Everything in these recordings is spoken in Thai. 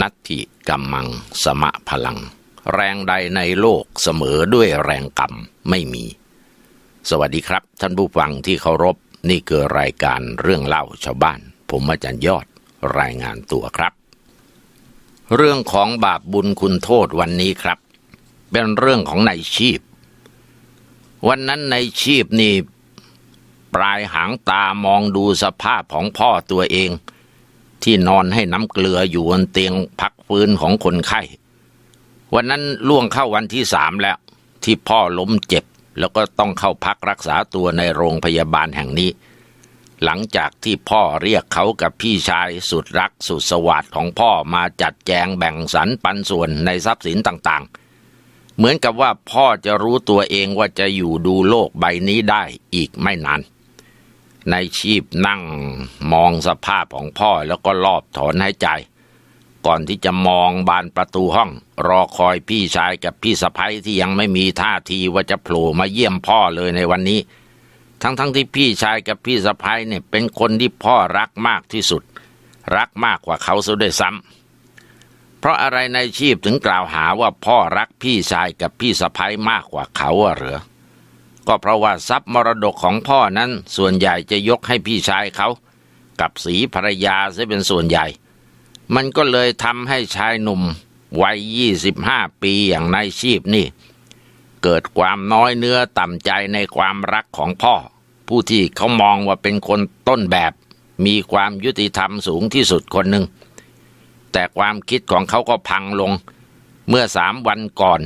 นัตถิกัมมังสมะพลัง แรงใดในโลกเสมอด้วยแรงกรรมไม่มี สวัสดีครับ ท่านผู้ฟังที่เคารพนี่คือรายการเรื่องเล่าชาวบ้าน ผมอาจารย์ยอดรายงานตัวครับ เรื่องของบาปบุญคุณโทษวันนี้ครับ เป็นเรื่องของนายชีพ วันนั้นนายชีพนี่ปลายหางตามองดูสภาพของพ่อตัวเอง ที่นอนให้น้ำเกลืออยู่บนเตียงพักฟื้นของคนไข้ วันนั้นล่วงเข้าวันที่สามแล้ว ที่พ่อล้มเจ็บ แล้วก็ต้องเข้าพักรักษาตัวในโรงพยาบาลแห่งนี้ หลังจากที่พ่อเรียกเขากับพี่ชายสุดรักสุดสวัสดิ์ของพ่อมาจัดแจงแบ่งสรรปันส่วนในทรัพย์สินต่างๆ เหมือนกับว่าพ่อจะรู้ตัวเองว่าจะอยู่ดูโลกใบนี้ได้อีกไม่นาน นายชีพนั่งมองสภาพของพ่อแล้วก็รอบถอนหายใจ ก่อนที่จะมองบานประตูห้อง รอคอยพี่ชายกับพี่สะพ้ยที่ยังไม่มีท่าทีว่าจะโผล่มาเยี่ยมพ่อเลยในวันนี้ ทั้งๆทที่พี่ชายกับพี่สะพ้ยเนี่ยเป็นคนที่พ่อรักมากที่สุด รักมากกว่าเขาซะด้วยซ้ำเพราะอะไรในายชีพถึงกล่าวหาว่าพ่อรักพี่ชายกับพี่สะพ้ยมากกว่าเขาอะเหรอ ก็เพราะว่าทรัพย์มรดกของพ่อนั้นส่วนใหญ่จะยกให้พี่ชายเขา กับสีภรรยาซะเป็นส่วนใหญ่ มันก็เลยทำให้ชายหนุ่มวัยยี่สิบห้าปีอย่างนายชีพนี่ เกิดความน้อยเนื้อต่ำใจในความรักของพ่อ ผู้ที่เขามองว่าเป็นคนต้นแบบ มีความยุติธรรมสูงที่สุดคนหนึ่งแต่ความคิดของเขาก็พังลง เมื่อสามวันก่อน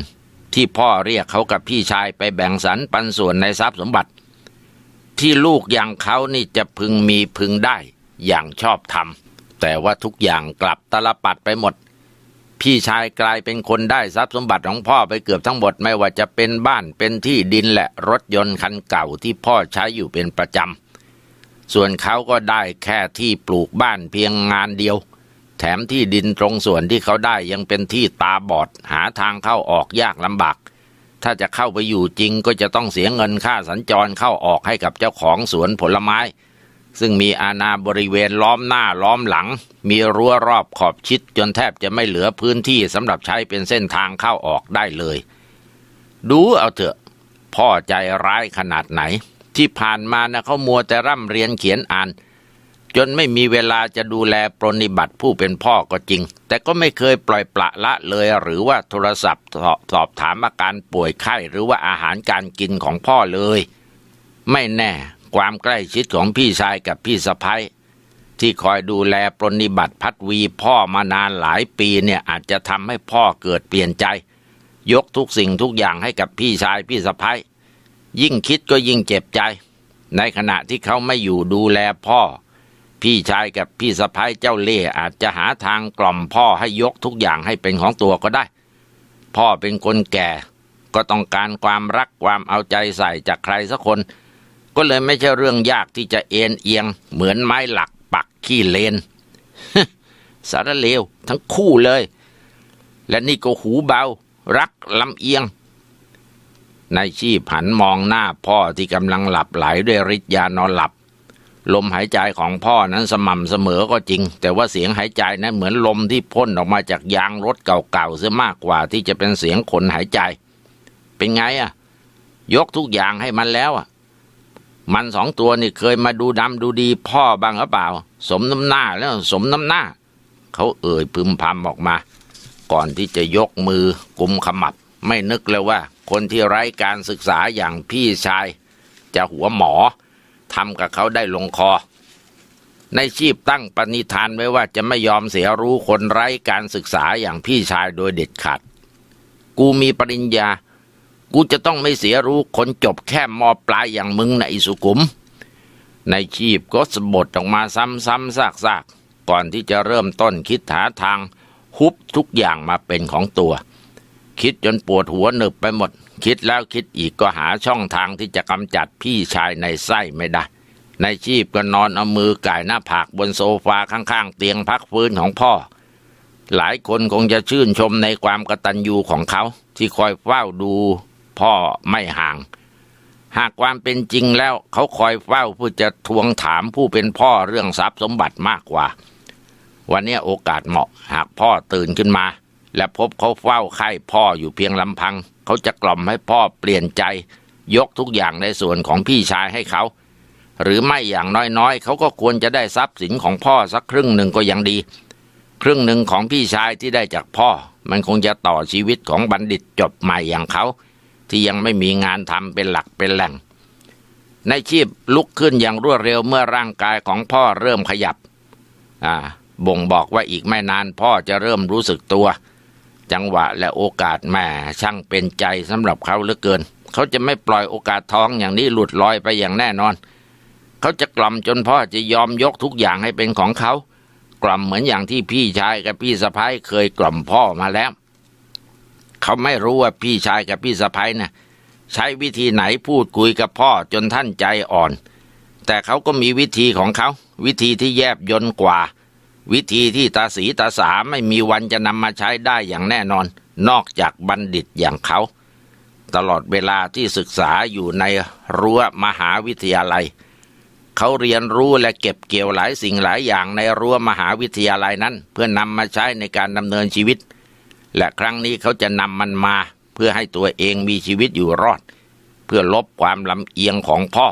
ที่พ่อเรียกเขากับพี่ชายไปแบ่งสรรปันส่วนในทรัพย์สมบัติ ที่ลูกอย่างเขานี่จะพึงมีพึงได้อย่างชอบธรรมแต่ว่าทุกอย่างกลับตลปัดไปหมด พี่ชายกลายเป็นคนได้ทรัพย์สมบัติของพ่อไปเกือบทั้งหมดไม่ว่าจะเป็นบ้านเป็นที่ดินและรถยนต์คันเก่าที่พ่อใช้อยู่เป็นประจำส่วนเขาก็ได้แค่ที่ปลูกบ้านเพียงงานเดียว แถมที่ดินตรงส่วนที่เขาได้ยังเป็นที่ตาบอด หาทางเข้าออกยากลำบาก ถ้าจะเข้าไปอยู่จริงก็จะต้องเสียเงินค่าสัญจรเข้าออกให้กับเจ้าของสวนผลไม้ ซึ่งมีอาณาบริเวณล้อมหน้าล้อมหลัง มีรั้วรอบขอบชิดจนแทบจะไม่เหลือพื้นที่สำหรับใช้เป็นเส้นทางเข้าออกได้เลย ดูเอาเถอะ พ่อใจร้ายขนาดไหน ที่ผ่านมานะเขามัวแต่ร่ำเรียนเขียนอ่าน จนไม่มีเวลาจะดูแลปรนนิบัติผู้เป็นพ่อก็จริง แต่ก็ไม่เคยปล่อยปละละเลยหรือว่าโทรศัพท์สอบถามอาการป่วยไข้หรือว่าอาหารการกินของพ่อเลย ไม่แน่ ความใกล้ชิดของพี่ชายกับพี่สะพ้ยที่คอยดูแลปรนนิบัติพัดวีพ่อมานานหลายปีเนี่ยอาจจะทำให้พ่อเกิดเปลี่ยนใจ ยกทุกสิ่งทุกอย่างให้กับพี่ชายพี่สะพ้ยยิ่งคิดก็ยิ่งเจ็บใจ ในขณะที่เขาไม่อยู่ดูแลพ่อ พี่ชายกับพี่สะพ้ายเจ้าเล่อาจจะหาทางกล่อมพ่อให้ยกทุกอย่างให้เป็นของตัวก็ได้ พ่อเป็นคนแก่ ก็ต้องการความรักความเอาใจใส่จากใครสักคน ก็เลยไม่ใช่เรื่องยากที่จะเอ็นเอียง เหมือนไม้หลักปักขี้เลนสารเลวทั้งคู่เลย และนี่ก็หูเบา รักลำเอียงนายชีพหันมองหน้าพ่อที่กำลังหลับไหลด้วยฤทธิ์ยานอนหลับ ลมหายใจของพ่อนั้นสม่ำเสมอก็จริง แต่ว่าเสียงหายใจนั้นเหมือนลมที่พ่นออกมาจากยางรถเก่าๆเสียมากกว่าที่จะเป็นเสียงคนหายใจ เป็นไงอะยกทุกอย่างให้มันแล้วอะมันสองตัวนี่เคยมาดูดำดูดีพ่อบ้างหรือเปล่า สมน้ำหน้าแล้วสมน้ำหน้า เขาเอ่ยพึมพำออกมา ก่อนที่จะยกมือกุมขมับ ไม่นึกเลยว่า คนที่ไร้การศึกษาอย่างพี่ชาย จะหัวหมอ ทำกับเขาได้ลงคอ ในชีพตั้งปณิธานไว้ว่าจะไม่ยอมเสียรู้คนไร้การศึกษาอย่างพี่ชายโดยเด็ดขาด กูมีปริญญา กูจะต้องไม่เสียรู้คนจบแค่มอปลายอย่างมึงนะอิสุขุม ในชีพก็สบดออกมาซ้ำๆซากๆก่อนที่จะเริ่มต้นคิดหาทางฮุบทุกอย่างมาเป็นของตัว คิดจนปวดหัวหนึบไปหมด คิดแล้วคิดอีกก็หาช่องทางที่จะกำจัดพี่ชายในไส้ไม่ได้ ในชีพก็นอนเอามือก่ายหน้าผากบนโซฟาข้างๆ เตียงพักฟื้นของพ่อ หลายคนคงจะชื่นชมในความกตัญญูของเขา ที่คอยเฝ้าดูพ่อไม่ห่าง หากความเป็นจริงแล้วเขาคอยเฝ้าเพื่อจะทวงถามผู้เป็นพ่อเรื่องทรัพย์สมบัติมากกว่า วันนี้โอกาสเหมาะหากพ่อตื่นขึ้นมา และพบเขาเฝ้าไข้พ่ออยู่เพียงลำพัง เขาจะกล่อมให้พ่อเปลี่ยนใจ ยกทุกอย่างในส่วนของพี่ชายให้เขา หรือไม่อย่างน้อยๆ เขาก็ควรจะได้ทรัพย์สินของพ่อสักครึ่งหนึ่งก็ยังดี ครึ่งหนึ่งของพี่ชายที่ได้จากพ่อ มันคงจะต่อชีวิตของบัณฑิตจบใหม่อย่างเขา ที่ยังไม่มีงานทำเป็นหลักเป็นแหล่ง ในชีพลุกขึ้นอย่างรวดเร็วเมื่อร่างกายของพ่อเริ่มขยับ อ่า บ่งบอกว่าอีกไม่นานพ่อจะเริ่มรู้สึกตัว จังหวะและโอกาสแม่ช่างเป็นใจสำหรับเขาเหลือเกิน เขาจะไม่ปล่อยโอกาสท้องอย่างนี้หลุดลอยไปอย่างแน่นอน เขาจะกล่อมจนพ่อจะยอมยกทุกอย่างให้เป็นของเขา กล่อมเหมือนอย่างที่พี่ชายกับพี่สะพ้ายเคยกล่อมพ่อมาแล้ว เขาไม่รู้ว่าพี่ชายกับพี่สะพ้ายนะ่ะใช้วิธีไหนพูดคุยกับพ่อจนท่านใจอ่อน แต่เขาก็มีวิธีของเขา วิธีที่แยบยนกว่า วิธีที่ตาสีตาสาไม่มีวันจะนำมาใช้ได้อย่างแน่นอน นอกจากบัณฑิตอย่างเขา ตลอดเวลาที่ศึกษาอยู่ในรั้วมหาวิทยาลัย เขาเรียนรู้และเก็บเกี่ยวหลายสิ่งหลายอย่างในรั้วมหาวิทยาลัยนั้น เพื่อนำมาใช้ในการดำเนินชีวิต และครั้งนี้เขาจะนำมันมา เพื่อให้ตัวเองมีชีวิตอยู่รอด เพื่อลบความลำเอียงของพ่อ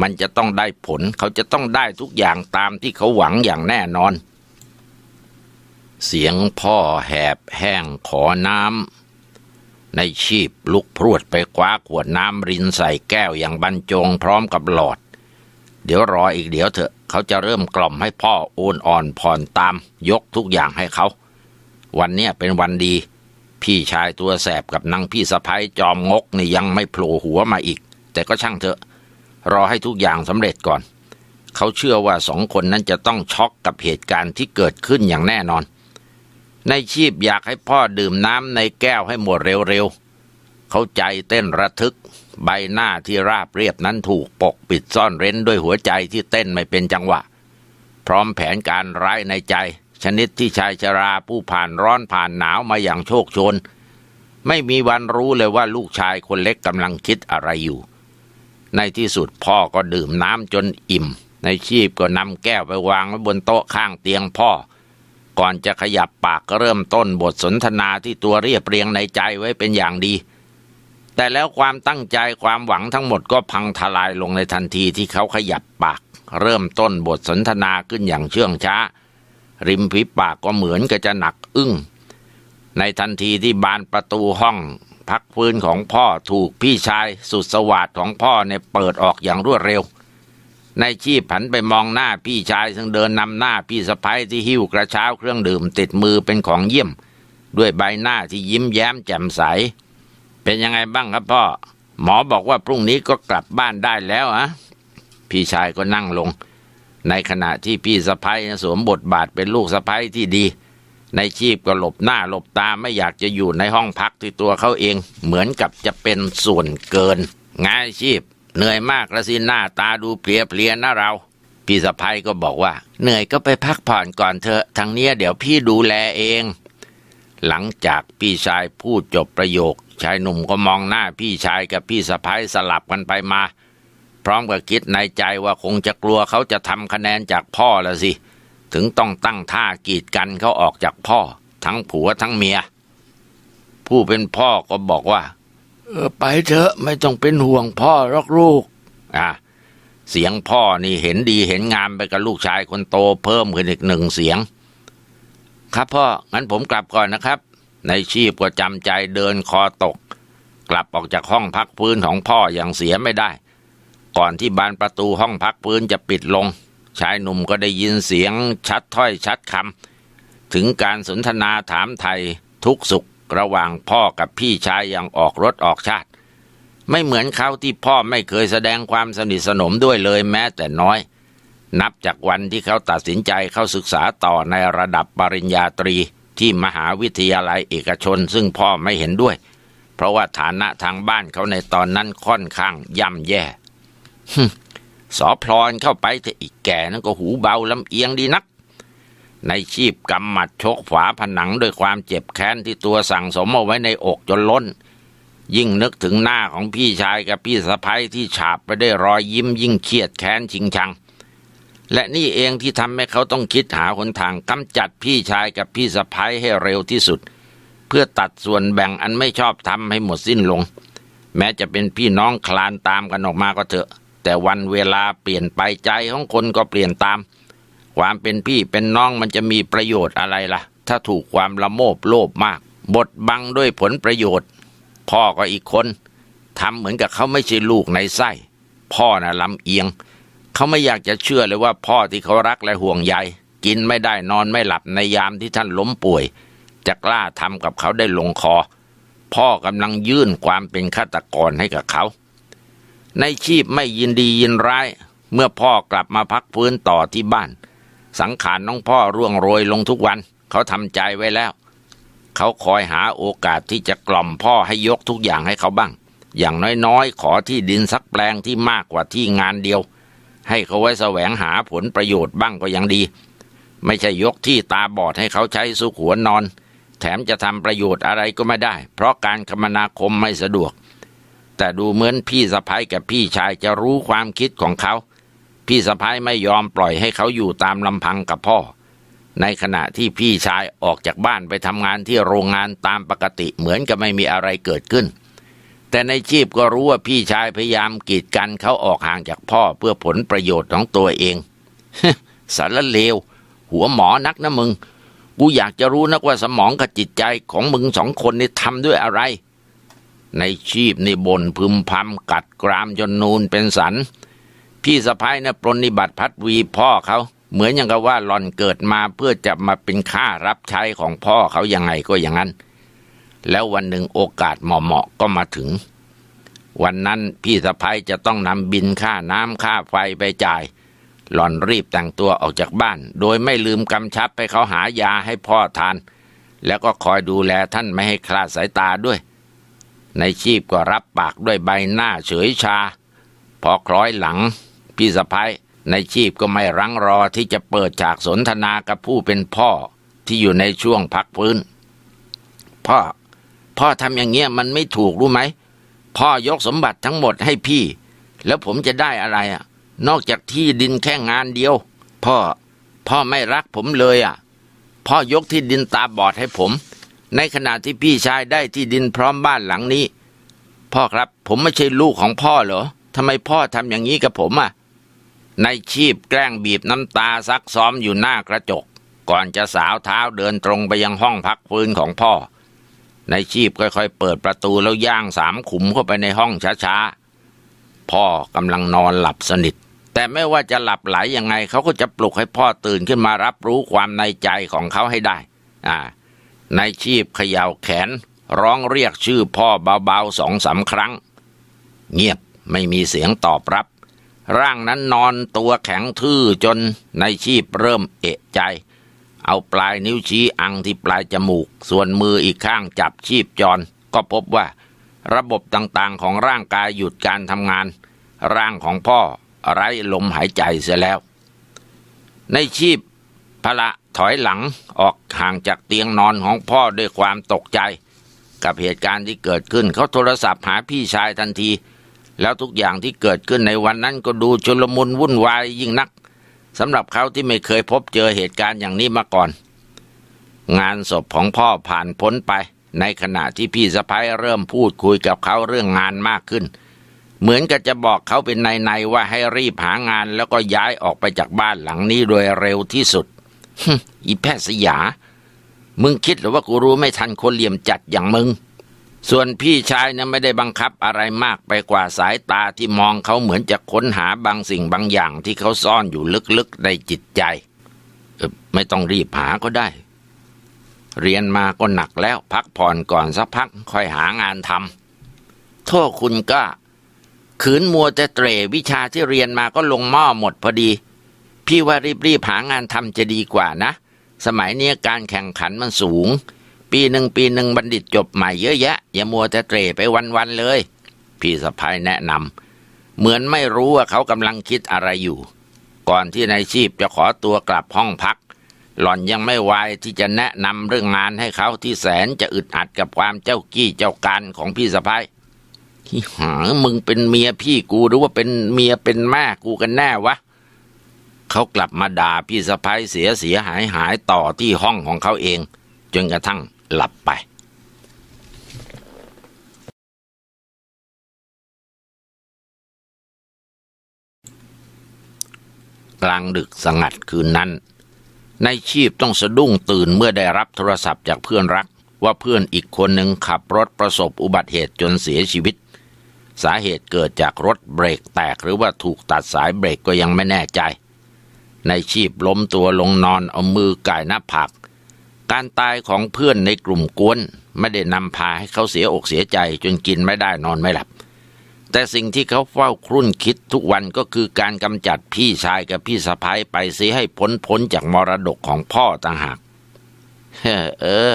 มันจะต้องได้ผลเขาจะต้องได้ทุกอย่างตามที่เขาหวังอย่างแน่นอน เสียงพ่อแหบแห้งขอน้ำ ในชีพลุกพรวดไปคว้าขวดน้ำรินใส่แก้วอย่างบรรจงพร้อมกับหลอด เดี๋ยวรออีกเดี๋ยวเถอะเขาจะเริ่มกล่อมให้พ่อโอนอ่อนผ่อนตาม ยกทุกอย่างให้เขา วันเนี้ยเป็นวันดี พี่ชายตัวแสบกับนางพี่สะพ้ยจอมงกนี่ยังไม่โผล่หัวมาอีก แต่ก็ช่างเถอะ รอให้ทุกอย่างสำเร็จก่อน เขาเชื่อว่าสองคนนั้นจะต้องช็อกกับเหตุการณ์ที่เกิดขึ้นอย่างแน่นอน ในชีพอยากให้พ่อดื่มน้ำในแก้วให้หมดเร็วๆ เขาใจเต้นระทึก ใบหน้าที่ราบเรียบนั้นถูกปกปิดซ่อนเร้นด้วยหัวใจที่เต้นไม่เป็นจังหวะ พร้อมแผนการร้ายในใจ ชนิดที่ชายชราผู้ผ่านร้อนผ่านหนาวมาอย่างโชคชน ไม่มีวันรู้เลยว่าลูกชายคนเล็กกำลังคิดอะไรอยู่ ในที่สุดพ่อก็ดื่มน้ำจนอิ่ม ในชีพก็นำแก้วไปวางไว้บนโต๊ะข้างเตียงพ่อ ก่อนจะขยับปากก็เริ่มต้นบทสนทนาที่ตัวเรียบเรียงในใจไว้เป็นอย่างดี แต่แล้วความตั้งใจความหวังทั้งหมดก็พังทลายลงในทันทีที่เขาขยับปาก เริ่มต้นบทสนทนาขึ้นอย่างเชื่องช้า ริมฝีปากก็เหมือนกับจะหนักอึ้ง ในทันทีที่บานประตูห้อง พักฟื้นของพ่อถูกพี่ชายสุดสวัสดของพ่อเนี่ยเปิดออกอย่างรวดเร็ว ในชีพผันไปมองหน้าพี่ชาย ซึ่งเดินนำหน้าพี่สะพ้ยที่หิ้วกระเช้าเครื่องดื่มติดมือเป็นของเยี่ยม ด้วยใบหน้าที่ยิ้มแย้มแจ่มใส เป็นยังไงบ้างครับพ่อ หมอบอกว่าพรุ่งนี้ก็กลับบ้านได้แล้วอะพี่ชายก็นั่งลง ในขณะที่พี่สะพ้ยสวมบทบาทเป็นลูกสะพ้ยที่ดี ในชีพก็หลบหน้าหลบตาไม่อยากจะอยู่ในห้องพักที่ตัวเขาเอง เหมือนกับจะเป็นส่วนเกินงานชีพ เหนื่อยมากละสิหน้าตาดูเพลียเพลียๆนะเราพี่สะพ้ยก็บอกว่า เหนื่อยก็ไปพักผ่อนก่อนเถอะทางเนี้ยเดี๋ยวพี่ดูแลเอง หลังจากพี่ชายพูดจบประโยค ชายหนุ่มก็มองหน้าพี่ชายกับพี่สะพ้ยสลับกันไปมา พร้อมกับคิดในใจว่าคงจะกลัวเขาจะทำคะแนนจากพ่อละสิ ถึงต้องตั้งท่ากีดกันเขาออกจากพ่อ ทั้งผัวทั้งเมีย ผู้เป็นพ่อก็บอกว่า เออไปเถอะไม่ต้องเป็นห่วงพ่อรอกลูก อะ เสียงพ่อนี่เห็นดีเห็นงามไปกับลูกชายคนโตเพิ่มขึ้นอีกหนึ่งเสียง ครับพ่อ งั้นผมกลับก่อนนะครับ ในชีพก็จำใจเดินคอตก กลับออกจากห้องพักพื้นของพ่ออย่างเสียไม่ได้ ก่อนที่บานประตูห้องพักพื้นจะปิดลง ชายหนุ่มก็ได้ยินเสียงชัดถ้อยชัดคำถึงการสนทนาถามไทยทุกสุข ระหว่างพ่อกับพี่ชายอย่างออกรถออกชาติ ไม่เหมือนเขาที่พ่อไม่เคยแสดงความสนิทสนมด้วยเลยแม้แต่น้อย นับจากวันที่เขาตัดสินใจเข้าศึกษาต่อในระดับปริญญาตรีที่มหาวิทยาลัยเอกชนซึ่งพ่อไม่เห็นด้วย เพราะว่าฐานะทางบ้านเขาในตอนนั้นค่อนข้างย่ำแย่สอพลอนเข้าไปแต่อีกแก่นั้นก็หูเบาลำเอียงดีนัก ในชีพกำหมัดชกฝาผนังด้วยความเจ็บแค้นที่ตัวสั่งสมเอาไว้ในอกจนล้น ยิ่งนึกถึงหน้าของพี่ชายกับพี่สะพ้ยที่ฉาบไปได้วยรอยยิ้มยิ่งเครียดแค้นชิงชัง และนี่เองที่ทำให้เขาต้องคิดหาหนทางกำจัดพี่ชายกับพี่สะพ้ายให้เร็วที่สุด เพื่อตัดส่วนแบ่งอันไม่ชอบทำให้หมดสิ้นลง แม้จะเป็นพี่น้องคลานตามกันออกมาก็เถอะ แต่วันเวลาเปลี่ยนไปใจของคนก็เปลี่ยนตาม ความเป็นพี่เป็นน้องมันจะมีประโยชน์อะไรล่ะ ถ้าถูกความละโมบโลภมาก บดบังด้วยผลประโยชน์ พ่อก็อีกคนทำเหมือนกับเขาไม่ใช่ลูกในไส้ พ่อน่ะลำเอียง เขาไม่อยากจะเชื่อเลยว่าพ่อที่เขารักและห่วงใยกินไม่ได้นอนไม่หลับในยามที่ท่านล้มป่วย จะกล้าทำกับเขาได้ลงคอ พ่อกำลังยื่นความเป็นฆาตกรให้กับเขา ในชีพไม่ยินดียินร้าย เมื่อพ่อกลับมาพักฟื้นต่อที่บ้าน สังขารน้องพ่อร่วงโรยลงทุกวัน เขาทำใจไว้แล้ว เขาคอยหาโอกาสที่จะกล่อมพ่อให้ยกทุกอย่างให้เขาบ้าง อย่างน้อยๆ ขอที่ดินสักแปลงที่มากกว่าที่งานเดียว ให้เขาไว้แสวงหาผลประโยชน์บ้างก็ยังดี ไม่ใช่ยกที่ตาบอดให้เขาใช้สุขหัวนอน แถมจะทำประโยชน์อะไรก็ไม่ได้ เพราะการคมนาคมไม่สะดวก แต่ดูเหมือนพี่สะพ้ายกับพี่ชายจะรู้ความคิดของเขา พี่สะพ้ายไม่ยอมปล่อยให้เขาอยู่ตามลำพังกับพ่อ ในขณะที่พี่ชายออกจากบ้านไปทำงานที่โรงงานตามปกติเหมือนกับไม่มีอะไรเกิดขึ้น แต่ในชีพก็รู้ว่าพี่ชายพยายามกีดกันเขาออกห่างจากพ่อเพื่อผลประโยชน์ของตัวเองสารเลว หัวหมอนักนะมึง กูอยากจะรู้นักว่าสมองกับจิตใจของมึงสองคนนี่ทำด้วยอะไร ในชีพนี่บนพึมพำกัดกรามจนนูนเป็นสัน พี่สะพ้ายนะปรนนิบัติพัดวีพ่อเขา เหมือนอย่างกับว่าหล่อนเกิดมาเพื่อจะมาเป็นข้ารับใช้ของพ่อเขายังไงก็อย่างนั้น แล้ววันหนึ่งโอกาสเหมาะๆก็มาถึง วันนั้นพี่สะพ้ายจะต้องนำบินค่าน้ำค่าไฟไปจ่าย หล่อนรีบแต่งตัวออกจากบ้าน โดยไม่ลืมกำชับไปเขาหายาให้พ่อทาน แล้วก็คอยดูแลท่านไม่ให้คลาดสายตาด้วยในชีพก็รับปากด้วยใบหน้าเฉยชา พอคล้อยหลัง พี่สะพ้ายในชีพก็ไม่รั้งรอที่จะเปิดฉากสนทนากับผู้เป็นพ่อที่อยู่ในช่วงพักฟื้น พ่อ พ่อทำอย่างเงี้ยมันไม่ถูกรู้ไหม พ่อยกสมบัติทั้งหมดให้พี่ แล้วผมจะได้อะไรอะ นอกจากที่ดินแค่งานเดียว พ่อ พ่อไม่รักผมเลยอะ พ่อยกที่ดินตาบอดให้ผม ในขณะที่พี่ชายได้ที่ดินพร้อมบ้านหลังนี้ พ่อครับ ผมไม่ใช่ลูกของพ่อเหรอทำไมพ่อทำอย่างนี้กับผมอะ ในชีพแกล้งบีบน้ำตาซักซ้อมอยู่หน้ากระจก ก่อนจะสาวเท้าเดินตรงไปยังห้องพักฟื้นของพ่อ ในชีพค่อยๆ เปิดประตูแล้วย่างสามขุมเข้าไปในห้องช้าๆ พ่อกำลังนอนหลับสนิท แต่ไม่ว่าจะหลับไหลยังไงเขาก็จะปลุกให้พ่อตื่นขึ้นมารับรู้ความในใจของเขาให้ได้ อ่า ในชีพเขย่าแขน ร้องเรียกชื่อพ่อเบาๆสองสามครั้ง เงียบไม่มีเสียงตอบรับ ร่างนั้นนอนตัวแข็งทื่อจนในชีพเริ่มเอะใจ เอาปลายนิ้วชี้อังที่ปลายจมูก ส่วนมืออีกข้างจับชีพจร ก็พบว่า ระบบต่างๆของร่างกายหยุดการทำงาน ร่างของพ่อไร้ลมหายใจเสียแล้ว ในชีพพละถอยหลังออกห่างจากเตียงนอนของพ่อด้วยความตกใจ กับเหตุการณ์ที่เกิดขึ้นเขาโทรศัพท์หาพี่ชายทันที แล้วทุกอย่างที่เกิดขึ้นในวันนั้นก็ดูชุลมุนวุ่นวายยิ่งนักสำหรับเขาที่ไม่เคยพบเจอเหตุการณ์อย่างนี้มาก่อน งานศพของพ่อผ่านพ้นไป ในขณะที่พี่สะพ้ายเริ่มพูดคุยกับเขาเรื่องงานมากขึ้น เหมือนกับจะบอกเขาเป็นในๆว่าให้รีบหางานแล้วก็ย้ายออกไปจากบ้านหลังนี้โดยเร็วที่สุดอีแพทย์สยา มึงคิดหรือว่ากูรู้ไม่ทันคนเหลี่ยมจัดอย่างมึง ส่วนพี่ชายเนี่ยไม่ได้บังคับอะไรมากไปกว่าสายตาที่มองเขาเหมือนจะค้นหาบางสิ่งบางอย่างที่เขาซ่อนอยู่ลึกๆในจิตใจไม่ต้องรีบหาก็ได้ เรียนมาก็หนักแล้วพักผ่อนก่อนสักพักค่อยหางานทำโทษคุณก็ขืนมัวแต่เตรวิชาที่เรียนมาก็ลงหม้อหมดพอดี พี่ว่ารีบๆหางานทำจะดีกว่านะ สมัยนี้การแข่งขันมันสูง ปีหนึ่งปีหนึ่งบัณฑิตจบใหม่เยอะแยะ อย่ามัวแต่เตร่ไปวันๆเลย พี่สะพายแนะนำเหมือนไม่รู้ว่าเขากำลังคิดอะไรอยู่ ก่อนที่นายชีพจะขอตัวกลับห้องพัก หล่อนยังไม่วายที่จะแนะนำเรื่องงานให้เขาที่แสนจะอึดอัดกับความเจ้ากี้เจ้าการของพี่สะพ้ายที่หามึงเป็นเมียพี่กูหรือว่าเป็นเมียเป็นแม่กูกันแน่วะเขากลับมาด่าพี่สะพ้ายเสียเสียหายหายต่อที่ห้องของเขาเอง จนกระทั่ง หลับไปกลางดึกสงัดคืนนั้น ในชีพต้องสะดุ้งตื่นเมื่อได้รับโทรศัพท์จากเพื่อนรัก ว่าเพื่อนอีกคนหนึ่งขับรถประสบอุบัติเหตุจนเสียชีวิต สาเหตุเกิดจากรถเบรกแตกหรือว่าถูกตัดสายเบรกก็ยังไม่แน่ใจ ในชีพล้มตัวลงนอนเอามือก่ายหน้าผาก การตายของเพื่อนในกลุ่มกวน ไม่ได้นำพาให้เขาเสียอกเสียใจจนกินไม่ได้นอนไม่หลับ แต่สิ่งที่เขาเฝ้าครุ่นคิดทุกวันก็คือการกำจัดพี่ชายกับพี่สะพ้ายไปเสียให้พ้นพ้นจากมรดกของพ่อต่างหากเออ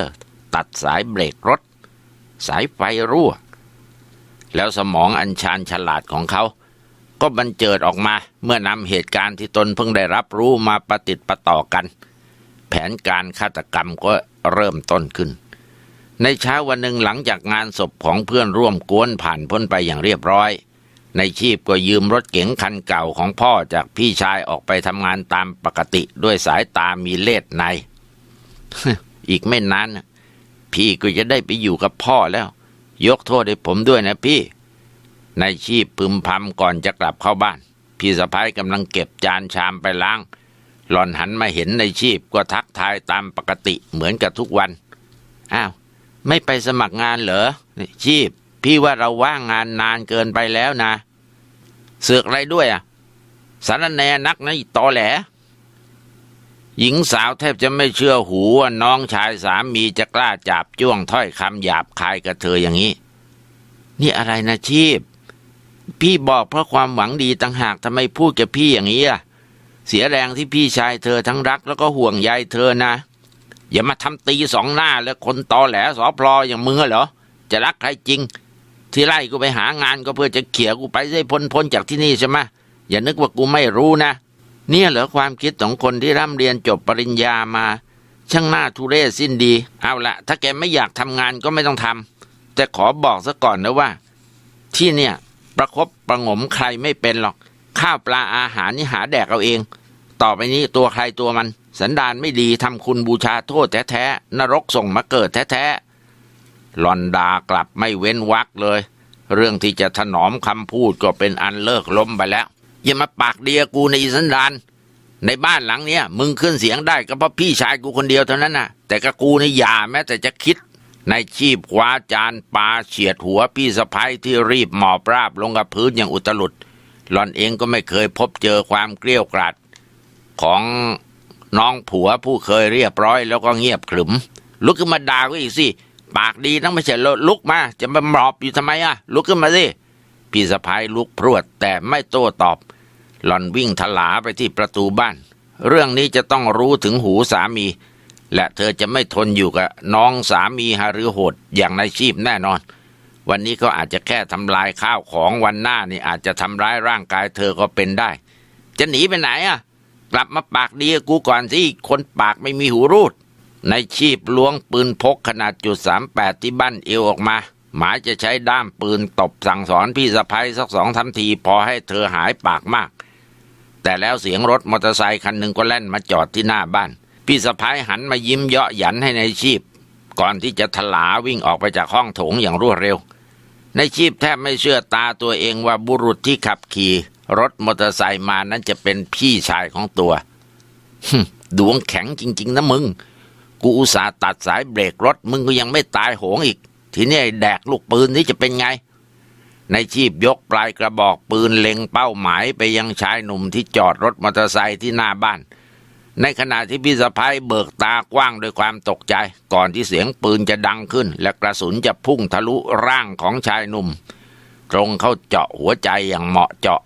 ตัดสายเบรกรถ สายไฟรั่ว แล้วสมองอันชาญฉลาดของเขา ก็บันเจิดออกมาเมื่อนำเหตุการณ์ที่ตนเพิ่งได้รับรู้มาประติดประต่อกัน ผนการฆาตกรรมก็เริ่มต้นขึ้น ในเช้าวันหนึ่งหลังจากงานศพของเพื่อนร่วมกวนผ่านพ้นไปอย่างเรียบร้อย ในชีพก็ยืมรถเก๋งคันเก่าของพ่อจากพี่ชายออกไปทำงานตามปกติด้วยสายตามีเลือดใน อีกไม่นานพี่ก็จะได้ไปอยู่กับพ่อแล้ว ยกโทษให้ผมด้วยนะพี่ ในชีพพึมพำก่อนจะกลับเข้าบ้าน พี่สะพ้ายกำลังเก็บจานชามไปล้าง หล่อนหันมาเห็นในชีพก็ทักทายตามปกติเหมือนกับทุกวัน อ้าว ไม่ไปสมัครงานเหรอชีพ พี่ว่าเราว่างงานนานเกินไปแล้วนะ เสือกอะไรด้วยอะสารแนนักนะตอแหล หญิงสาวแทบจะไม่เชื่อหูว่าน้องชายสามีจะกล้าจับจ้วงถ้อยคำหยาบคายกับเธออย่างนี้ นี่อะไรนะชีพ พี่บอกเพราะความหวังดีต่างหากทำไมพูดกับพี่อย่างนี้อะ เสียแรงที่พี่ชายเธอทั้งรักแล้วก็ห่วงใยเธอนะ อย่ามาทำตีสองหน้าแล้วคนตอแหลสอพลออย่างมึงเหรอ จะรักใครจริง ที่ไล่กูไปหางานก็เพื่อจะเขี่ยกูไปให้พ้นพ้นจากที่นี่ใช่ไหมอย่านึกว่ากูไม่รู้นะ เนี่ยเหรอความคิดของคนที่ร่ำเรียนจบปริญญามา ช่างหน้าทุเรศสิ้นดี เอาละถ้าแกไม่อยากทำงานก็ไม่ต้องทำแต่ขอบอกซะก่อนนะว่า ที่เนี่ยประคบประงมใครไม่เป็นหรอก ข้าวปลาอาหารนี่หาแดกเอาเอง ต่อไปนี้ตัวใครตัวมัน สันดานไม่ดีทำคุณบูชาโทษแท้ๆนรกส่งมาเกิดแท้ๆหลอนดากลับไม่เว้นวักเลย เรื่องที่จะถนอมคำพูดก็เป็นอันเลิกล้มไปแล้ว อย่ามาปากเดียกูในสันดานในบ้านหลังเนี้ยมึงขึ้นเสียงได้ก็เพราะพี่ชายกูคนเดียวเท่านั้นน่ะแต่กับกูนี่อย่าแม้แต่จะคิดในชีพคว้าจานปลาเฉียดหัวพี่สะพ้ยที่รีบหมอบราบลงกับพื้นอย่างอุตลุด หล่อนเองก็ไม่เคยพบเจอความเกลี้ยวกราดของน้องผัวผู้เคยเรียบร้อยแล้วก็เงียบขรึม ลุกขึ้นมาด่าก็อีกสิ ปากดีทั้งไม่ใช่เหรอลุกมา จะมาหมอบอยู่ทำไมอะ ลุกขึ้นมาสิ พี่สะพ้ายลุกพรวดแต่ไม่โต้ตอบ หล่อนวิ่งทลาไปที่ประตูบ้าน เรื่องนี้จะต้องรู้ถึงหูสามี และเธอจะไม่ทนอยู่กับน้องสามีหารือโหดอย่างนายชีพแน่นอน วันนี้ก็อาจจะแค่ทำลายข้าวของวันหน้านี่อาจจะทำร้ายร่างกายเธอก็เป็นได้ จะหนีไปไหนอะ กลับมาปากดียกูก่อนสิคนปากไม่มีหูรูด ในชีพล้วงปืนพกขนาดจุดสามแปดที่บ้านเอวออกมา หมายจะใช้ด้ามปืนตบสั่งสอนพี่สะพ้ยสักสองทำทีพอให้เธอหายปากมาก แต่แล้วเสียงรถมอเตอร์ไซค์คันหนึ่งก็แล่นมาจอดที่หน้าบ้าน พี่สะพ้ยหันมายิ้มเยาะหยันให้ในชีพ ก่อนที่จะถลาวิ่งออกไปจากห้องโถงอย่างรวดเร็ว ในชีพแทบไม่เชื่อตาตัวเองว่าบุรุษที่ขับขี่ รถมอเตอร์ไซค์มานั้นจะเป็นพี่ชายของตัวหึดวงแข็งจริง ๆ นะมึง กูอุตส่าห์ตัดสายเบรกรถ มึงก็ยังไม่ตายโหงอีก ทีนี้แดกลูกปืนนี่จะเป็นไง ในชีพยกปลายกระบอกปืนเล็งเป้าหมายไปยังชายหนุ่มที่จอดรถมอเตอร์ไซค์ที่หน้าบ้าน ในขณะที่พี่สะพ้ายเบิกตากว้างด้วยความตกใจ ก่อนที่เสียงปืนจะดังขึ้น และกระสุนจะพุ่งทะลุร่างของชายหนุ่ม ตรงเข้าเจาะหัวใจอย่างเหมาะเจาะ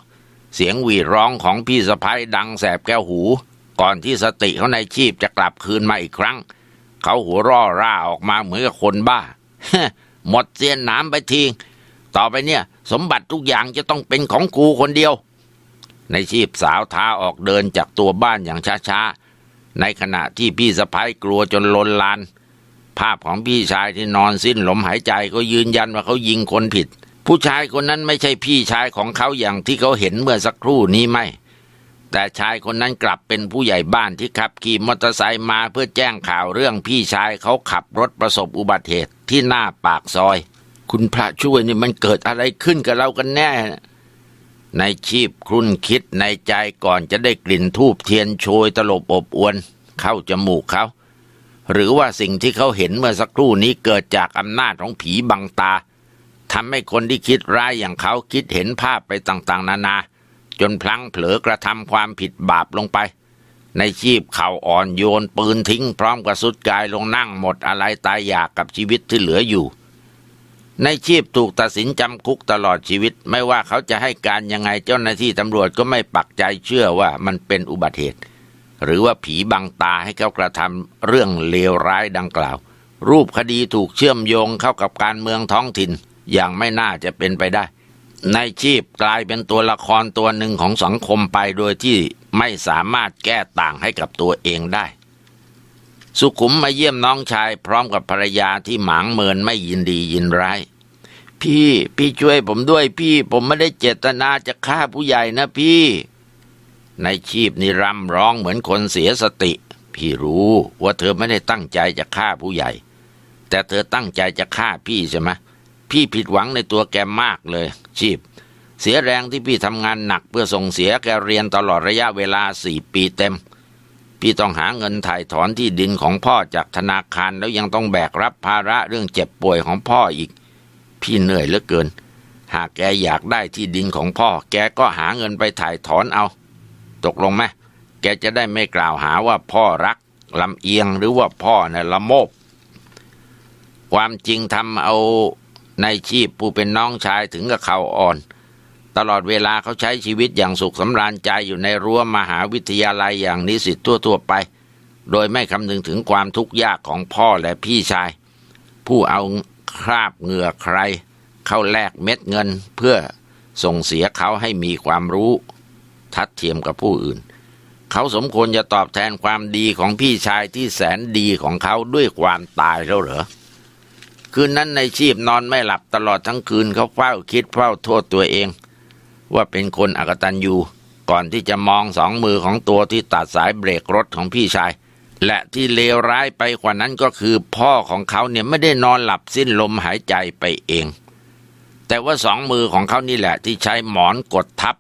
เสียงหวีดร้องของพี่สะพ้ายดังแสบแก้วหู ก่อนที่สติเขาในชีพจะกลับคืนมาอีกครั้ง เขาหัวร่อร่าออกมาเหมือนกับคนบ้าหมดเสียนหน้ำไปทีต่อไปเนี่ย สมบัติทุกอย่างจะต้องเป็นของกูคนเดียว ในชีพสาวท้าออกเดินจากตัวบ้านอย่างช้าๆ ในขณะที่พี่สะพ้ายกลัวจนลนลาน ภาพของพี่ชายที่นอนสิ้นลมหายใจก็ยืนยันว่าเขายิงคนผิด ผู้ชายคนนั้นไม่ใช่พี่ชายของเขาอย่างที่เขาเห็นเมื่อสักครู่นี้ไม่ แต่ชายคนนั้นกลับเป็นผู้ใหญ่บ้านที่ขับขี่มอเตอร์ไซค์มาเพื่อแจ้งข่าวเรื่องพี่ชายเขาขับรถประสบอุบัติเหตุที่หน้าปากซอย คุณพระช่วยนี่มันเกิดอะไรขึ้นกับเรากันแน่ ในชีพครุ่นคิดในใจก่อนจะได้กลิ่นทูบเทียนโชยตลบอบอวน เข้าจมูกเขา หรือว่าสิ่งที่เขาเห็นเมื่อสักครู่นี้เกิดจากอำนาจของผีบังตาทำให้คนที่คิดร้ายอย่างเขาคิดเห็นภาพไปต่างๆ นานา จนพลั้งเผลอกระทำความผิดบาปลงไป ในชีพเข่าอ่อนโยนปืนทิ้งพร้อมกับสุดกายลงนั่งหมดอะไรตายอยากกับชีวิตที่เหลืออยู่ ในชีพถูกตัดสินจำคุกตลอดชีวิต ไม่ว่าเขาจะให้การยังไงเจ้าหน้าที่ตำรวจก็ไม่ปักใจเชื่อว่ามันเป็นอุบัติเหตุ หรือว่าผีบังตาให้เขากระทำเรื่องเลวร้ายดังกล่าว รูปคดีถูกเชื่อมโยงเข้ากับการเมืองท้องถิ่น อย่างไม่น่าจะเป็นไปได้ ในชีพกลายเป็นตัวละครตัวหนึ่งของสังคมไปโดยที่ไม่สามารถแก้ต่างให้กับตัวเองได้ สุขุมมาเยี่ยมน้องชาย พร้อมกับภรรยาที่หมางเมินไม่ยินดียินร้าย พี่พี่ช่วยผมด้วยพี่ ผมไม่ได้เจตนาจะฆ่าผู้ใหญ่นะพี่ ในชีพนี่รำร้องเหมือนคนเสียสติ พี่รู้ว่าเธอไม่ได้ตั้งใจจะฆ่าผู้ใหญ่ แต่เธอตั้งใจจะฆ่าพี่ใช่ไหมพี่ผิดหวังในตัวแกมากเลย ชีพ เสียแรงที่พี่ทำงานหนักเพื่อส่งเสียแกเรียนตลอดระยะเวลาสี่ปีเต็ม พี่ต้องหาเงินถ่ายถอนที่ดินของพ่อจากธนาคารแล้วยังต้องแบกรับภาระเรื่องเจ็บป่วยของพ่ออีก พี่เหนื่อยเหลือเกิน หากแกอยากได้ที่ดินของพ่อ แกก็หาเงินไปถ่ายถอนเอา ตกลงไหมแกจะได้ไม่กล่าวหาว่าพ่อรักลำเอียงหรือว่าพ่อเนี่ยละโมบ ความจริงทำเอาในชีพผู้เป็นน้องชายถึงกับเขาอ่อน ตลอดเวลาเขาใช้ชีวิตอย่างสุขสำราญใจอยู่ในรั้วมหาวิทยาลัยอย่างนิสิตทั่วๆไป โดยไม่คำนึงถึงความทุกข์ยากของพ่อและพี่ชาย ผู้เอาคราบเหงื่อใคร เข้าแลกเม็ดเงินเพื่อส่งเสียเขาให้มีความรู้ ทัดเทียมกับผู้อื่น เขาสมควรจะตอบแทนความดีของพี่ชายที่แสนดีของเขาด้วยความตายแล้วเหรอคืนนั้นในชีพนอนไม่หลับตลอดทั้งคืนเขาเฝ้าคิดเฝ้าโทษตัวเอง ว่าเป็นคนอักตันยูก่อนที่จะมองสองมือของตัวที่ตัดสายเบรกรถของพี่ชาย และที่เลวร้ายไปกว่านั้นก็คือพ่อของเขาเนี่ยไม่ได้นอนหลับสิ้นลมหายใจไปเอง แต่ว่าสองมือของเขานี่แหละ ที่ใช้หมอนกดทับ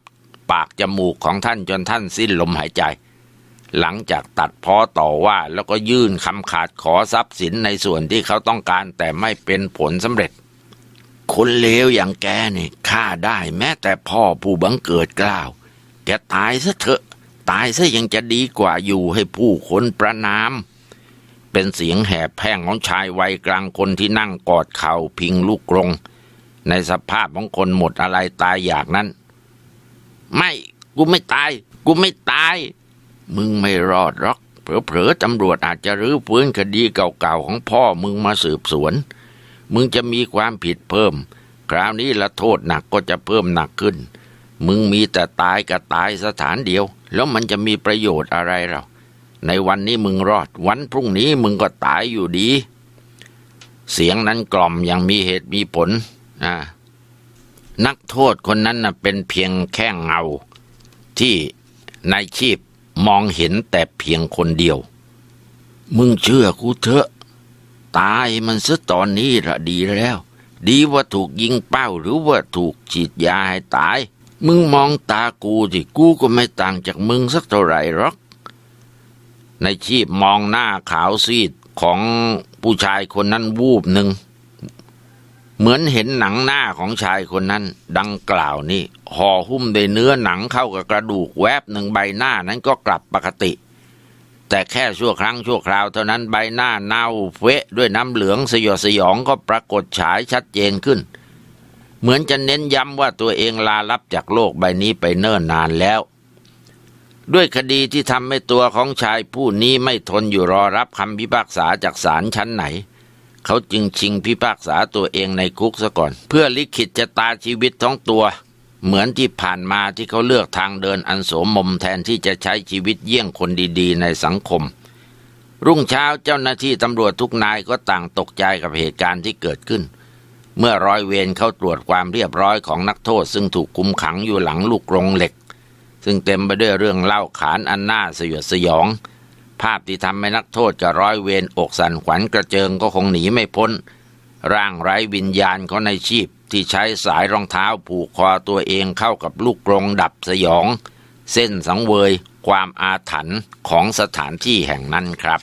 ปากจมูกของท่านจนท่านสิ้นลมหายใจ หลังจากตัดพ้อต่อว่าแล้วก็ยื่นคำขาดขอทรัพย์สินในส่วนที่เขาต้องการแต่ไม่เป็นผลสำเร็จ คนเลวอย่างแกนี่ฆ่าได้แม้แต่พ่อผู้บังเกิดกล้าว แกตายซะเถอะ ตายซะยังจะดีกว่าอยู่ให้ผู้คนประนาม เป็นเสียงแหบแพ่งของชายวัยกลางคนที่นั่งกอดเข่าพิงลูกกรง ในสภาพของคนหมดอะไรตายอยากนั้น ไม่กูไม่ตาย กูไม่ตาย มึงไม่รอดหรอกเผลอๆตำรวจอาจจะรื้อฟื้นคดีเก่าๆของพ่อมึงมาสืบสวน มึงจะมีความผิดเพิ่ม คราวนี้ละโทษหนักก็จะเพิ่มหนักขึ้น มึงมีแต่ตายกับตายสถานเดียว แล้วมันจะมีประโยชน์อะไรเรา ในวันนี้มึงรอด วันพรุ่งนี้มึงก็ตายอยู่ดี เสียงนั้นกล่อมอย่างมีเหตุมีผลนักโทษคนนั้นน่ะเป็นเพียงแค่เงา ที่นายชีพมองเห็นแต่เพียงคนเดียว มึงเชื่อกูเถอะ ตายมันซะตอนนี้ละดีแล้ว ดีว่าถูกยิงเป้าหรือว่าถูกฉีดยาให้ตาย มึงมองตากูสิกูก็ไม่ต่างจากมึงสักเท่าไหร่หรอกในชีพมองหน้าขาวซีดของผู้ชายคนนั้นวูบหนึ่ง เหมือนเห็นหนังหน้าของชายคนนั้น ดังกล่าวนี่ห่อหุ้มด้วยเนื้อหนังเข้ากับกระดูกแวบหนึ่งใบหน้านั้นก็กลับปกติ แต่แค่ชั่วครั้งชั่วคราวเท่านั้นใบหน้าเน่าเฟะด้วยน้ำเหลืองสยดสยองก็ปรากฏฉายชัดเจนขึ้น เหมือนจะเน้นย้ำว่าตัวเองลาลับจากโลกใบนี้ไปเนิ่นนานแล้ว ด้วยคดีที่ทำให้ตัวของชายผู้นี้ไม่ทนอยู่รอรับคำพิพากษาจากศาลชั้นไหน เขาจึงชิงพิพากษาตัวเองในคุกซะก่อน เพื่อลิขิตชะตาชีวิตท้องตัว เหมือนที่ผ่านมาที่เขาเลือกทางเดินอันโสมมแทนที่จะใช้ชีวิตเยี่ยงคนดีๆ ในสังคม รุ่งเช้าเจ้าหน้าที่ตำรวจทุกนายก็ต่างตกใจกับเหตุการณ์ที่เกิดขึ้น เมื่อร้อยเวรเข้าตรวจความเรียบร้อยของนักโทษ ซึ่งถูกคุมขังอยู่หลังลูกกรงเหล็ก ซึ่งเต็มไปด้วยเรื่องเล่าขานอันน่าสยดสยอง ภาพที่ทำให้นักโทษกับร้อยเวรอกสั่นขวัญกระเจิงก็คงหนีไม่พ้น ร่างไร้วิญญาณเของในชีพ ที่ใช้สายรองเท้าผูกคอตัวเองเข้ากับลูกกรงดับสยอง เส้นสังเวยความอาถรรพ์ของสถานที่แห่งนั้นครับ